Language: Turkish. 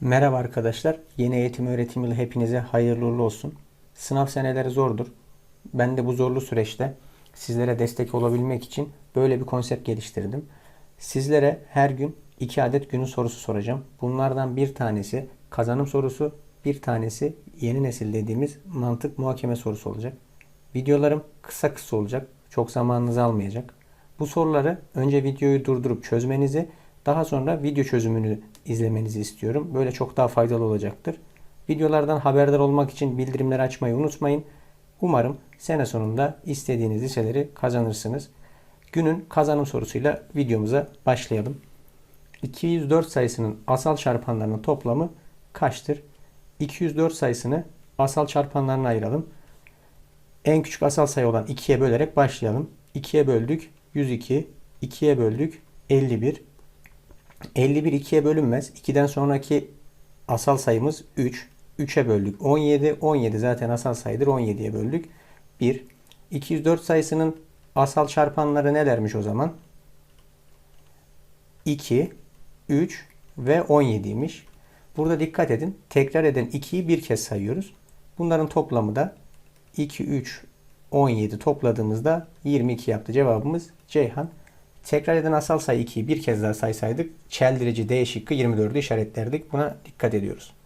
Merhaba arkadaşlar. Yeni eğitim öğretim yılı hepinize hayırlı uğurlu olsun. Sınav seneleri zordur. Ben de bu zorlu süreçte sizlere destek olabilmek için böyle bir konsept geliştirdim. Sizlere her gün iki adet günün sorusu soracağım. Bunlardan bir tanesi kazanım sorusu, bir tanesi yeni nesil dediğimiz mantık muhakeme sorusu olacak. Videolarım kısa kısa olacak. Çok zamanınızı almayacak. Bu soruları önce videoyu durdurup çözmenizi, daha sonra video çözümünü izlemenizi istiyorum. Böyle çok daha faydalı olacaktır. Videolardan haberdar olmak için bildirimleri açmayı unutmayın. Umarım sene sonunda istediğiniz liseleri kazanırsınız. Günün kazanım sorusuyla videomuza başlayalım. 204 sayısının asal çarpanlarının toplamı kaçtır? 204 sayısını asal çarpanlarına ayıralım. En küçük asal sayı olan 2'ye bölerek başlayalım. 2'ye böldük 102, 2'ye böldük 51. 51 2'ye bölünmez. 2'den sonraki asal sayımız 3. 3'e böldük 17. 17 zaten asal sayıdır. 17'ye böldük 1. 204 sayısının asal çarpanları nelermiş o zaman? 2, 3 ve 17'ymiş. Burada dikkat edin. Tekrar eden 2'yi bir kez sayıyoruz. Bunların toplamı da 2, 3, 17 topladığımızda 22 yaptı. Cevabımız Ceyhan. Tekrar eden asal sayı 2'yi bir kez daha saysaydık çeldirici D şıkkı 24'ü işaretlerdik. Buna dikkat ediyoruz.